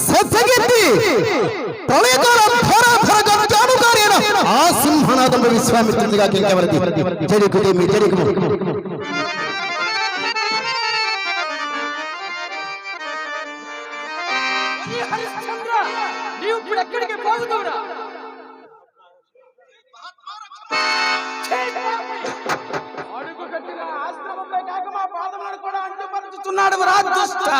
సత్సగెత్తి ప్రళయకాల ధర ధర గంటానుకార్యన ఆ సింహనాథంలో విశ్వామిత్రుడిగా కెంకెవరది జడికుదే మీ జడికుము ఈ హరిశ్చంద్ర నీవు ఇప్పుడు ఎక్కడికి అడుగు కట్టిన ఆశ్రమంపై కాక మా పాదములను కూడా అంటుపరుచుతున్నాడు రా దుష్ట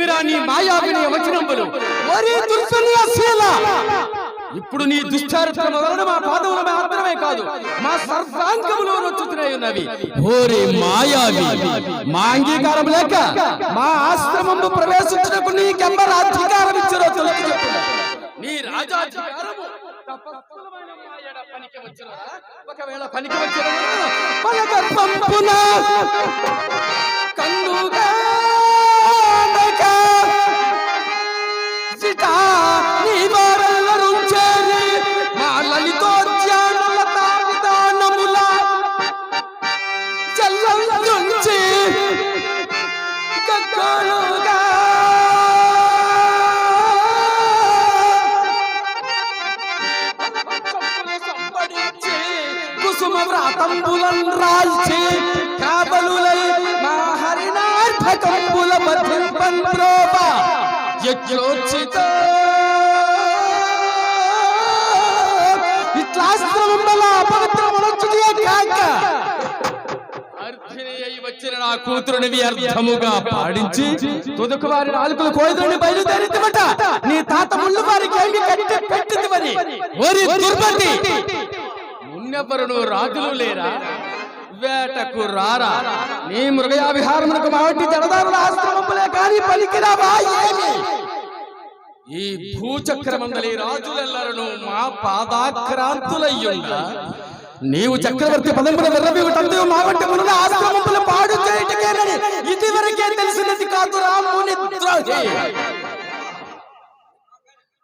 ఏమిరా నీ మాయావిని వచనంబులు ఒరే దుర్సన్యాసీల ఇప్పుడు నీ దుశ్చారిత్రము వలన మా పాదములు మాత్రమే కాదు మా సర్వాంగములు నొచ్చుతున్నాయి ఉన్నవి. ఓరే మాయావి! మా అంగీకారం లేక మా ఆశ్రమము నీకెవ్వరు అధికారం ఇచ్చారో నీ రాజాధికారము పనికి? ఒకవేళ పనికి వచ్చిన పలక పంపున. కన్నుగా కుసుమ వ్రాతంబులన్ రాల్చి కాబలులై మా హరినార్భకంబుల మధ్యంపన్ ప్రోప యజ్ఞోచిత ఇట్లాశ్రమంబల అపవిత్రమునొచ్చుదియే కాక వచ్చిన నా కూతురుని వ్యర్థముగా పాడించి తుదకు వారి నాలుకలు కోయిదుని బయలుదేరిద్దమట నీ తాత ముళ్ళు వారికి ఏమి కట్టి పెట్టింది మరి ఓరి దుర్మతి మున్నెవ్వరును రాజులు లేరా? వేటకు రారా? నీ మృగయా విహారమునకు మావటి జడదారుల ఆశ్రమములే కాని పలికిరావా ఏమి? ఈ భూచక్రమందలి రాజులెల్లరను మా పాదాక్రాంతులయ్యుండ? నీవు చక్రవర్తి పదంపుల విర్రబిగుటందు మా వంటి మునుల ఆశ్రమములు పాడు చేయటకేనని ఇదివరకే తెలిసినది కాదు రాముని ద్రోహి.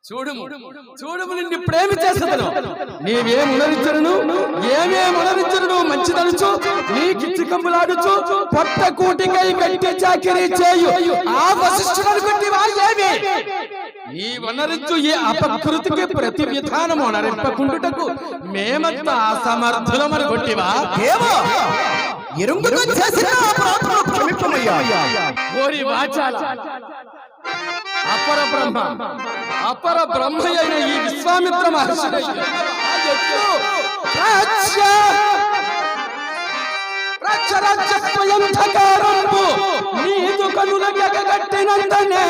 చూడుము. చూడుము. నిన్ను ప్రేమి చేసేదను నీవేం ఉనరించరును ఏమేం ఉనరించరును మంచి తలుచు నీకిచ్చి కంబులాడుచు పొట్ట కూటికై గట్టి చాకిరీ చేయు. ఆ వశిష్ఠుడు అనుకుంటేవా ఏమి? నీ వనరించు ఈ అపకృతికి ప్రతి విధానము నరింపకుండుటకు మేమంతా అసమర్థులమనుకుంటివా ఏమో? ఎరుంగుతో చేసిన ఓరి వాచాల. అపర బ్రహ్మ. అపర బ్రహ్మ అయిన ఈ విశ్వామిత్ర మహర్షి. నీదు కనుల గగగట్టినందనే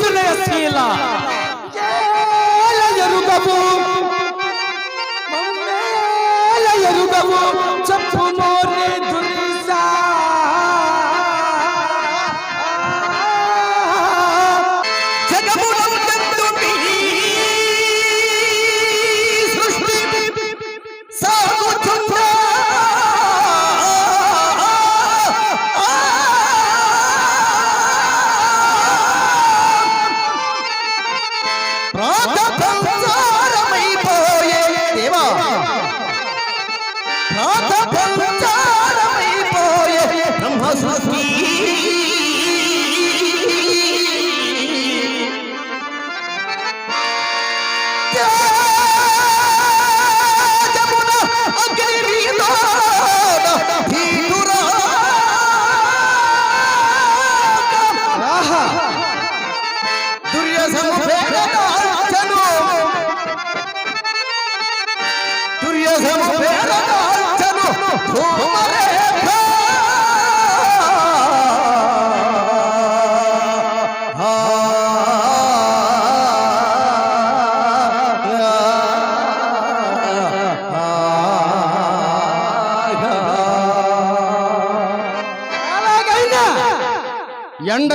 ಸುನೆ ಅಸ್ಮಿಲ್ಲ ಎರು ಗಬು ಎರು ಗಬು ಚಪ್ಪು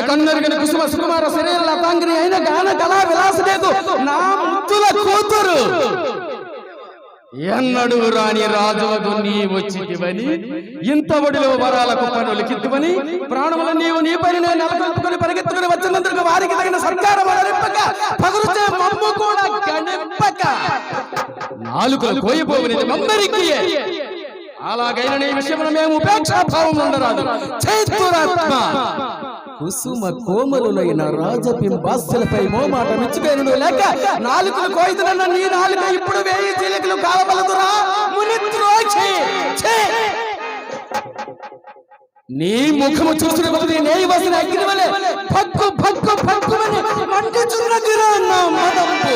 కన్నెరిగిన కుసుమ సుకుమార శరీర లతాంగిని అయిన గాన కళా విలాసలేదు నా ముద్దుల కూతురు. ఎన్నడు రాని రాజువగు నీ వచ్చివని ఇంత ఒడిలో వరాలకు పనులకిద్దువని ప్రాణముల నీవు నీ పని నేను నెలకొల్పుకొని పరిగెత్తుకుని వచ్చినందుకు వారికి తగిన సత్కారం అలరింపక పగురుచే మమ్ము కూడా గణింపక. నాలుకలు కోయిపోవనిది మమ్మరికి అలాగైన నీ విషయంలో మేము ఉపేక్షాభావం ఉండరాదు. చైతురాత్మ కుసుమ కోమలులైన రాజబింబాస్యులపై మోమాట మిచ్చిపోయినడు లేక నాలుకలు కోయితున్న నీ నాలుక ఇప్పుడు వేయి చీలికలు కావబలదురా ఛీ! నీ ముఖము చూసిన బదులు నీ వసిన అగ్ని వలె భక్కు భక్కు భక్కుమని మండుచున్నదిరా నా మదంపు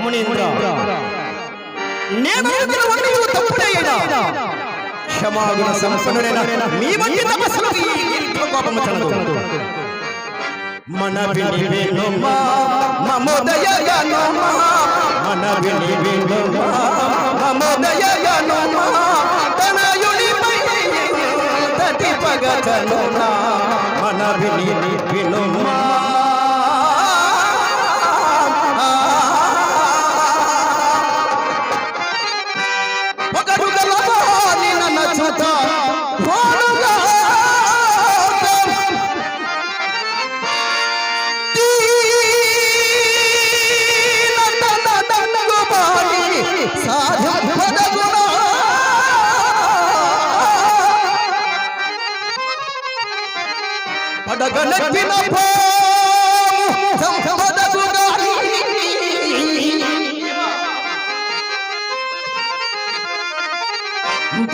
మునీంద్ర. నేను ఎదురు ఉండి తప్పుడే అయినా క్షమాగుణ సంపన్నుడైన మీ వంటి తపస్సులకు ఈ ఇంట్లో కోపము చలదు మన విని వినుమా మమోదయనుమా మన విని వినుమా మమోదయనుమా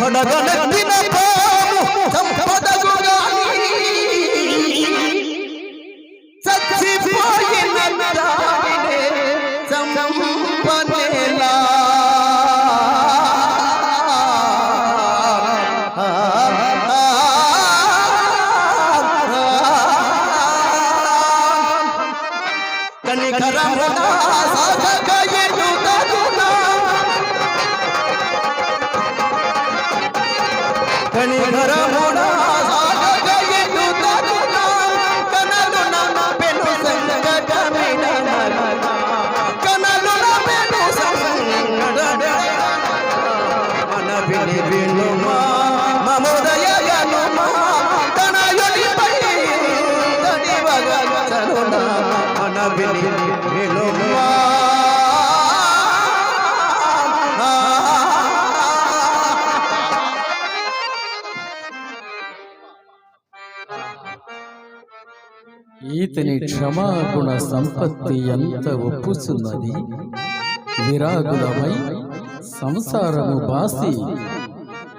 ঘন ঘন ఈతని క్షమాగుణ సంపత్తి ఎంత ఒప్పుచున్నది? విరాగులమై సంసారము బాసి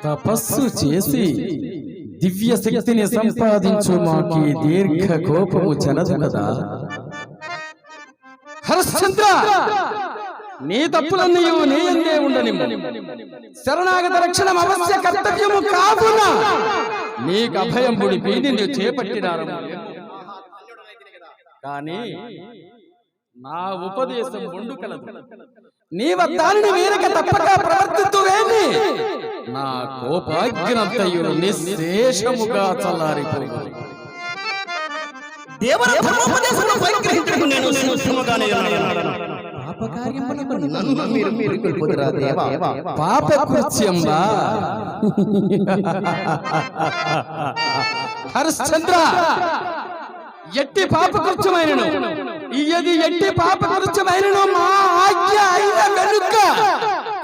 తపస్సు చేసి దివ్య శక్తిని సంపాదించు మాకి దీర్ఘ కోపము చెనదు కదా? హరిశ్చంద్ర! నీ తప్పులన్నీ నీ ఎందే ఉండని శరణాగత రక్షణం అవశ్య కర్తవ్యము కావున? నీకు అభయం పుడిపి నిన్ను చేపట్టినారు కానీ నా ఉపదేశం ఉండు కలదు నీవ దానిని వీరక తప్పక ప్రవర్తితువేమి నా కోపాగ్నంతయు నిశేషముగా చల్లారిపోయి ధర్మోపదేశంలో నేను నేను ఉన్నాను. హరిశ్చంద్ర. ఎట్టి పాప కృత్యమైనను ఇయది ఎట్టి పాప కృత్యమైనను మా ఆజ్ఞ అయిన వెనుక.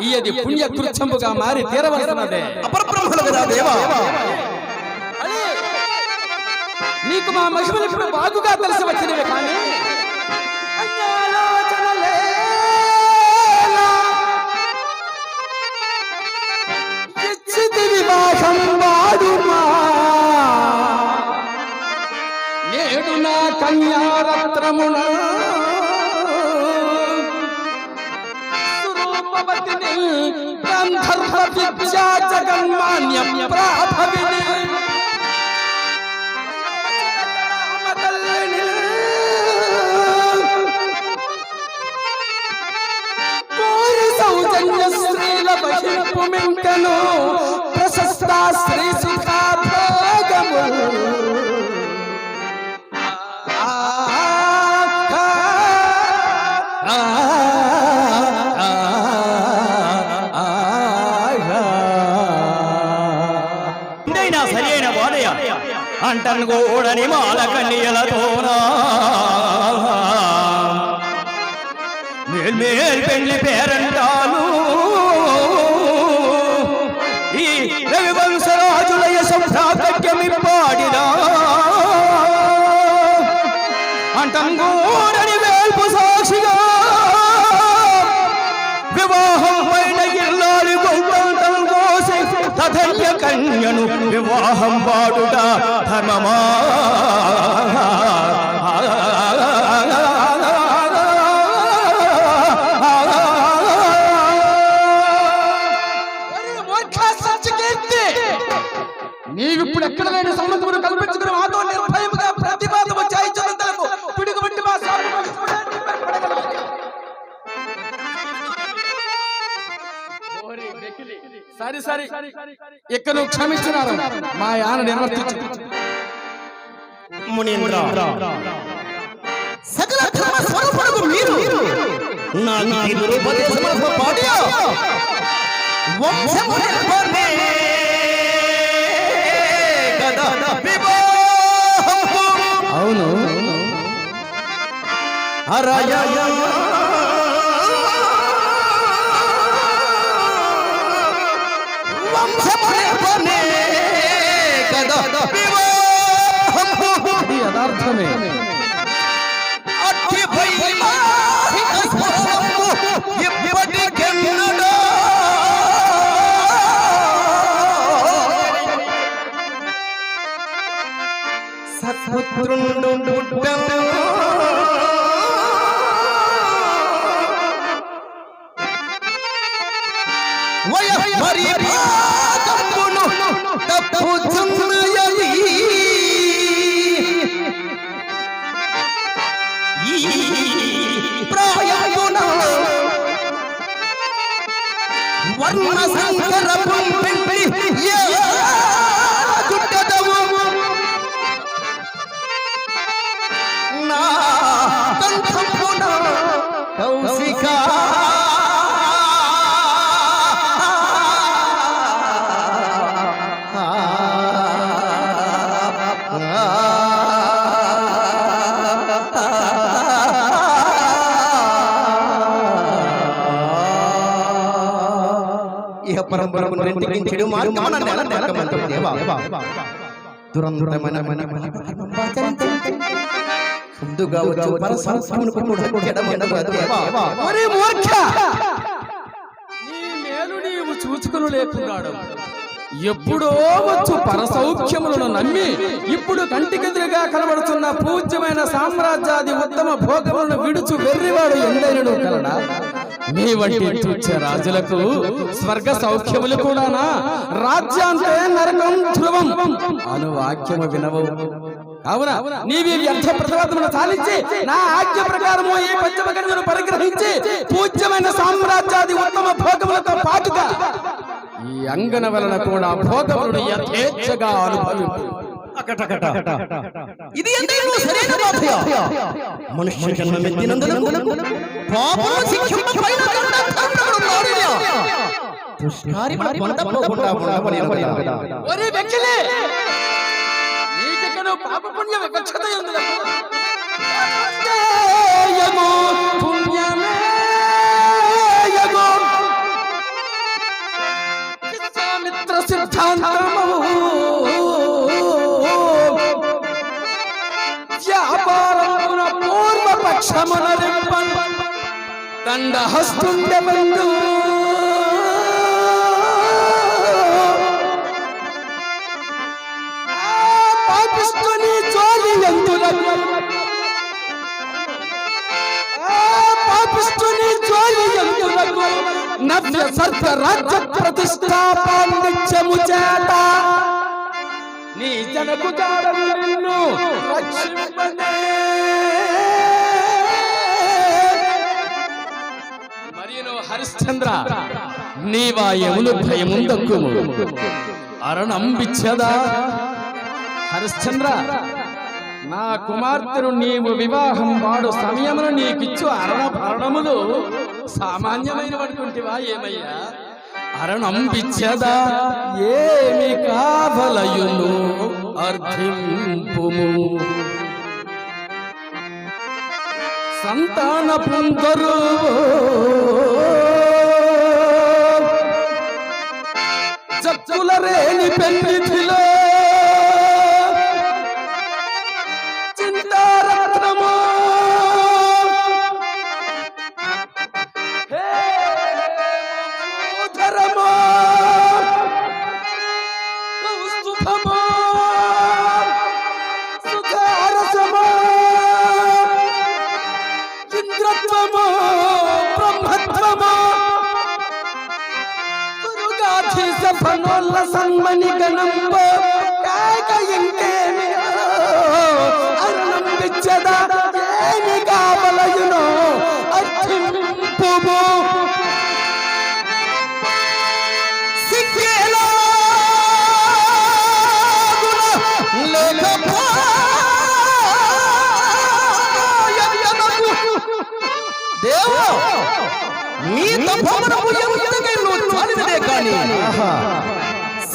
ఇయది పుణ్య కృత్యముగా మారి తీరవలసినదే. అపరబ్రహ్మలు కదా దేవా నీకు మా మహిమలు ఇప్పుడు బాగుగా తెలిసి వచ్చినవి కానీ ఇచ్చితి వివాహం వాడుమా నేడు నా కన్యారత్నమున గంధర్వ విద్యా జగన్మాన్య ప్రా అంటను మాల కన్యలతోనా మేల్మేల్ పెళ్ళి పేరంటాను ఈ రవివంశరాజులయ యశంభ్రాతక్యమి పాడినా అంటంగూడని వేల్పు సాక్షిగా వివాహం పైన ఇల్లాలి గొంతంతం కోసి తథల్య కన్యను వివాహం పాడుట ధర్మమా? సరి ఇక్కడ క్షమించినారు. మా యాన నిర్వర్తించు. మునీంద్ర. సకల ధర్మ స్వరూపుడు మీరు. నా పాటియా వంశము కదా వివాహము. అవును. అరయ. వంశము నిర్భమే కదా వివాహము ఇది యథార్థమే అట్టి వైమాహిక స్వరము ఇప్పటికెన్నడో సత్పుత్రుండు রব্বুল మార్గమున దేవా. మన ముందుగా వచ్చు పరసంస్కమునకు కూడా చెడమనగా దేవా. ఒరే మూర్ఖ! నీ మేలు నీవు చూచుకును లేకున్నాడు. ఎప్పుడో వచ్చు పరసౌఖ్యములను నమ్మి ఇప్పుడు కంటికెదురుగా కనబడుతున్న పూజ్యమైన సామ్రాజ్యాది ఉత్తమ భోగములను విడుచు వెర్రివాడు ఎందైనను కలడా? మీ వంటి తుచ్చ రాజులకు స్వర్గ సౌఖ్యములు కూడానా? రాజ్యాంతే నరకం ధ్రువం. అను వాక్యము వినవు. అవునా నీవి వ్యర్థ ప్రతివాదమును సాధించి నా ఆజ్ఞ ప్రకారము ఈ పరిగ్రహించి పూజ్యమైన సామ్రాజ్యాది ఉత్తమ భోగములతో పాటుగా ఈ అంగన వలన కూడా భోగములను యథేచ్ఛగా అనుభవింపు. ఇది ఎంతైనా సరైన బాధ్య మనుష్య జన్మమెత్తినందున పాపము శిక్షణ పైన. ఒరే పాప పుణ్య వివక్షత ఎందులకు దండహస్తుండెమందు పాపిస్తుని జోలి ఎందులకు పాపిస్తుని జోలి ఎందులకు నవ్య సర్వ రాజ్య ప్రతిష్టాపాన్నిత్యము చేత నీ జనకు జాడను నిన్ను రక్షింపనే మరియును హరిశ్చంద్ర భయము భయముందక్కుము. అరణంబిచ్చదా? హరిశ్చంద్ర నా కుమార్తెను నీవు వివాహం వాడు సమయమును నీకిచ్చు అరణ భరణములు సామాన్యమైన పడుకుంటివా ఏమయ్యా? అరణంబిచ్చదా? ఏమి కావలయును అర్థింపు సంతాన పొందరు చచ్చుల రేణి పెన్నిధిలో ఫనోల్ల సన్మని గణంబు కాక ఇంకేమి అరుణం విచ్చద ఏమి కావలయునో అర్థింపుము సిక్కేలా దేవా మీ తపమునకు ఎంతకైనా చాలినదే కాని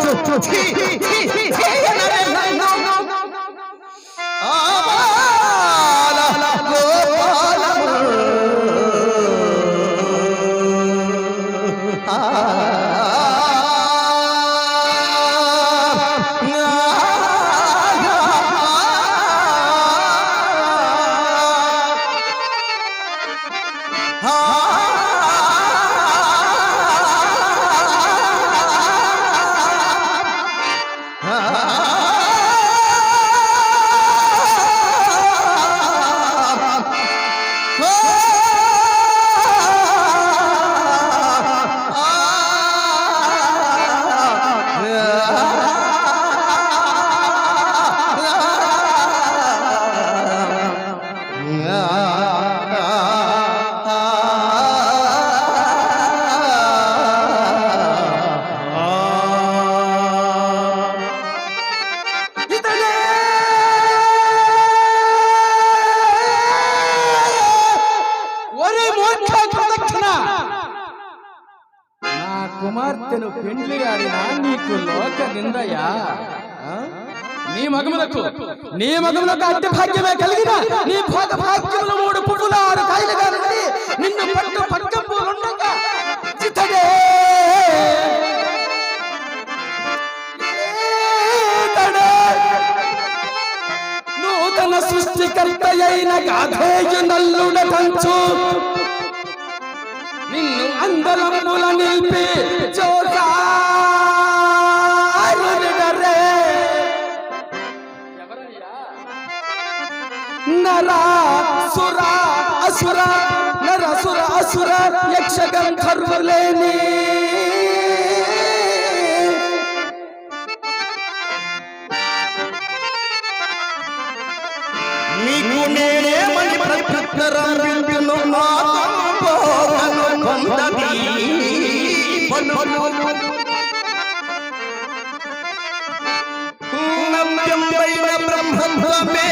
这就去，去，去。నీ మగములకు అట్టి భాగ్యమే కలిగిన నీ భోగ భాగ్యములు మూడు పువ్వుల ఆరు కాయలుగా నుండి నిన్ను పట్టు పట్టంబులుండగా చితడే ఈతడే నూతన సృష్టికర్త అయిన గాధేయు నల్లుడ తంచు నిన్ను అందలముల నిలిపి చోసారునిడరే నర సుర అసుర నర సుర అసుర యక్ష గంధర్వులేని నీకు నేనే మణి ప్రత్యుత్తరం వింటును మాతను పోగను పొందది పన్నులు పైన బ్రహ్మత్వమే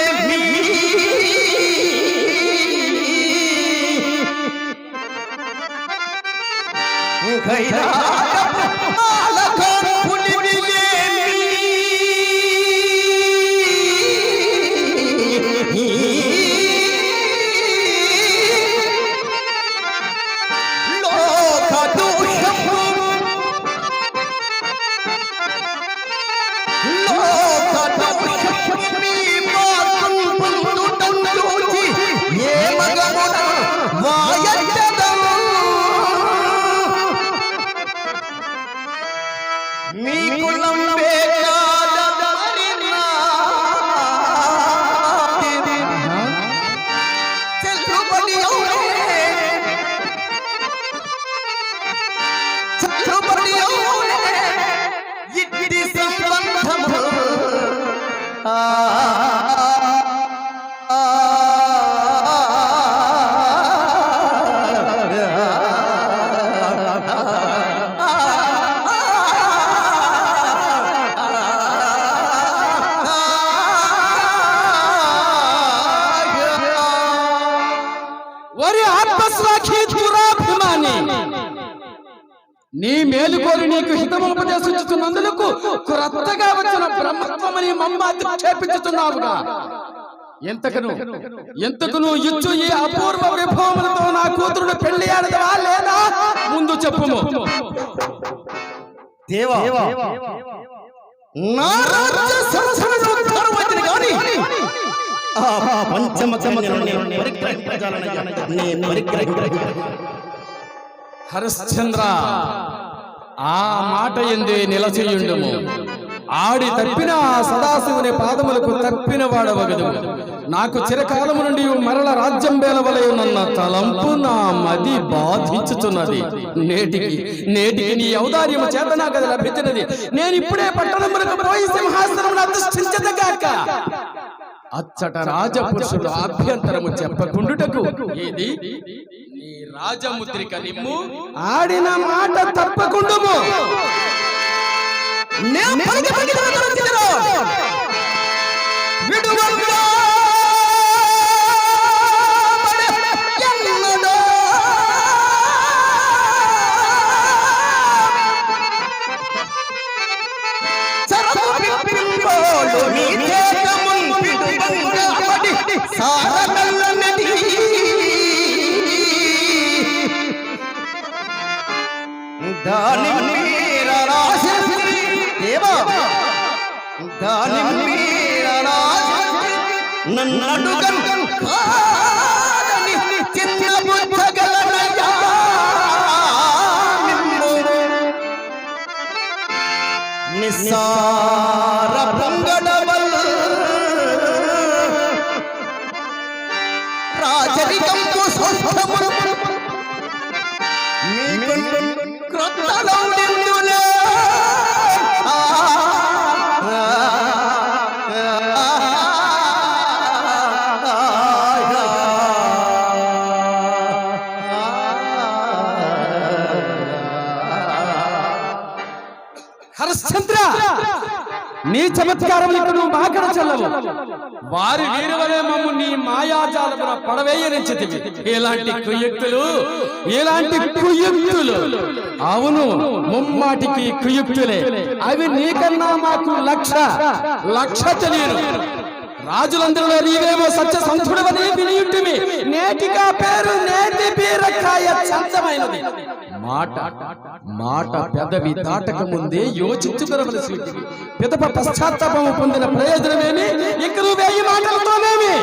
మీ కైలాస మీ ಸಂಬಂಧ నీ మేలుకోరి నీకు హితముపదేశించుతున్నందుకు క్రొత్తగా వచ్చిన బ్రహ్మత్వమని మమ్మ చేపించుతున్నావుగా ఎంతకను? ఎంతకును? ఇచ్చు ఈ అపూర్వ విభవములతో నా కూతురును పెళ్ళి ఆడదవా లేదా? ముందు చెప్పుము. దేవా నా రాజ్య సరసన కానీ పంచమ పరిగ్రహింప హరిశ్చంద్ర. ఆ మాట ఎందే నిలచేయుండుము ఆడి తప్పిన ఆ సదాశివుని పాదములకు తప్పిన వాడవగదు. నాకు చిరకాలము నుండి మరల రాజ్యం బేలవలయునన్న తలంపు నా మది బాధించుతున్నది నేటికి నేటికి నీ ఔదార్యము చేత నాకు అది లభించినది. నేను ఇప్పుడే పట్టణములకు పోయి సింహాసనమును అధిష్ఠించదగాక. అచ్చట రాజపురుషుడు అభ్యంతరము చెప్పకుండుటకు ఏది? రాజముద్రిక నిమ్ము. ఆడిన మాట తప్పకుండా నేను নাটকন హరిశ్చంద్ర! నీ చమత్కారం నువ్వు మాకడ చల్లవు. వారి వీరవలే మమ్ము నీ మాయాజాలమున పడవేయనించితివి. ఇలాంటి కుయుక్తులు ఇలాంటి కుయుక్తులు. అవును ముమ్మాటికి కుయుక్తులే. అవి నీకన్నా మాకు లక్ష లక్ష తెలియదు రాజులందరిలో నీవేమో సత్య సంతుడవని వినియుంటిమి నేటిగా పేరు నేటి బీరకాయ చందమైనది. మాట మాట పెదవి దాటక ముందే యోచించుకునవలసి ఉంటుంది పిదప పశ్చాత్తాపము పొందిన ప్రయోజనమేమి? ఇక్కడ వేయి మాటలతోనేమి?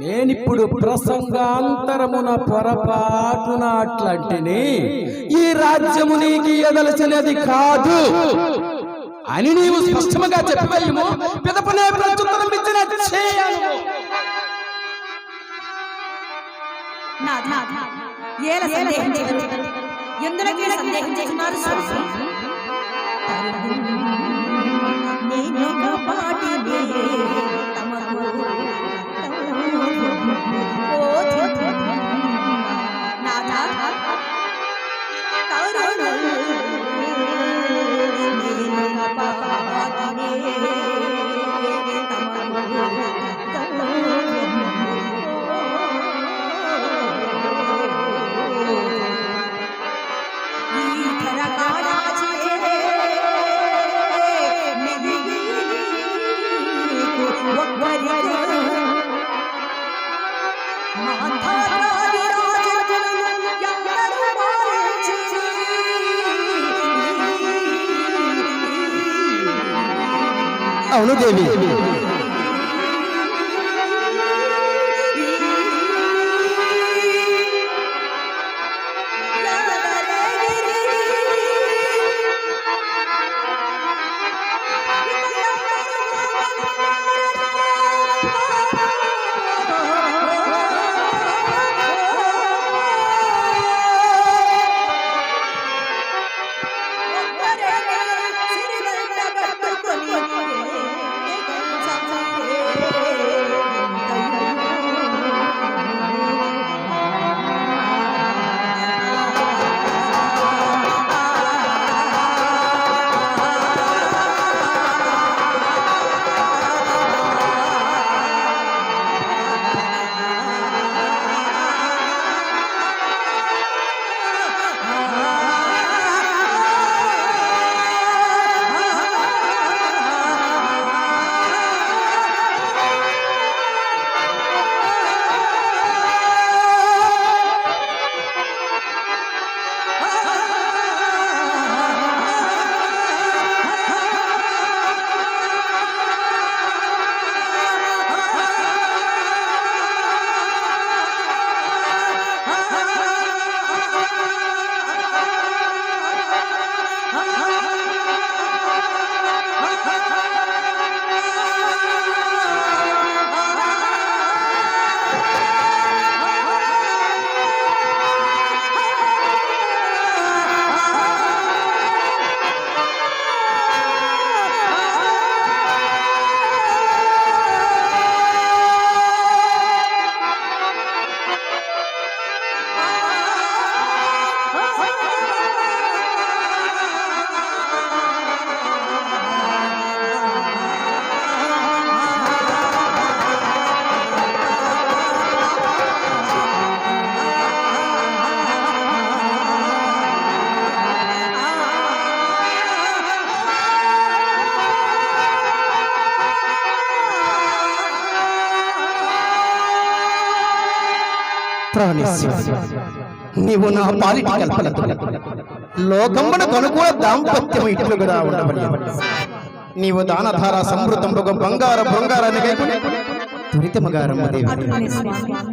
నేనిప్పుడు ప్రసంగాంతరమున పొరపాటున అట్లాంటిని ఈ రాజ్యము నీకు ఎదలసినది కాదు. అని నీవు స్పష్టముగా చెప్పవేయము. పిదపనే ప్రత్యుత్తరం ఇచ్చిన చేయను నాథ ఏల సందేహం చేయవద్దు. ఎందులకే సందేహం చేస్తున్నారు స్వామి నేనొక పాటినే తమకు నేనొక పాటినే అవును దేవి నీవు నా పాలిటి కల్పనతో లోకమునకు అనుకూల దాంపత్యం ఇట్లుగా ఉండబడి నీవు దానధార సమృద్ధంబుగా బంగార బృంగారాన్ని కైకొని స్వామి